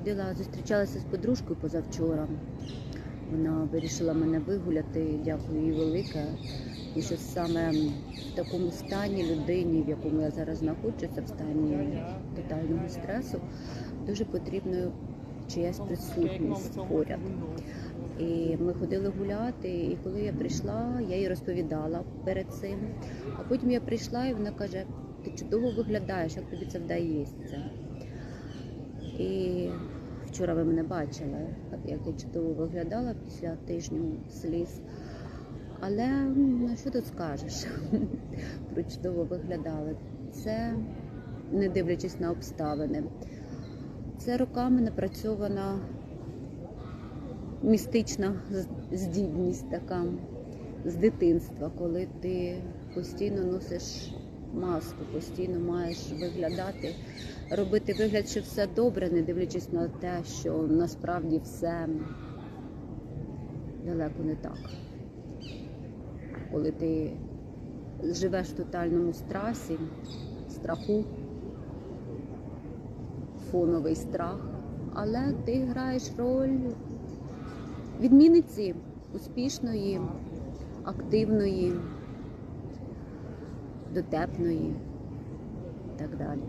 ходила, зустрічалася з подружкою позавчора. Вона вирішила мене вигуляти, дякую їй велике. І що саме в такому стані людині, в якому я зараз знаходжуся, в стані тотального стресу, дуже потрібна чиясь присутність поряд. І ми ходили гуляти, і коли я прийшла, я їй розповідала перед цим. А потім я прийшла, і вона каже: ти чудово виглядаєш, як тобі це вдається. І вчора ви мене бачили, як я чудово виглядала після тижню сліз. Але ну, що тут скажеш? Про чудово виглядали. Це не дивлячись на обставини. Це роками напрацьована містична здібність така з дитинства, коли ти постійно носиш маску, постійно маєш виглядати, робити вигляд, що все добре, не дивлячись на те, що насправді все далеко не так. Коли ти живеш в тотальному страсі, страху, фоновий страх, але ти граєш роль відмінниці успішної, активної, дотепної і так далі.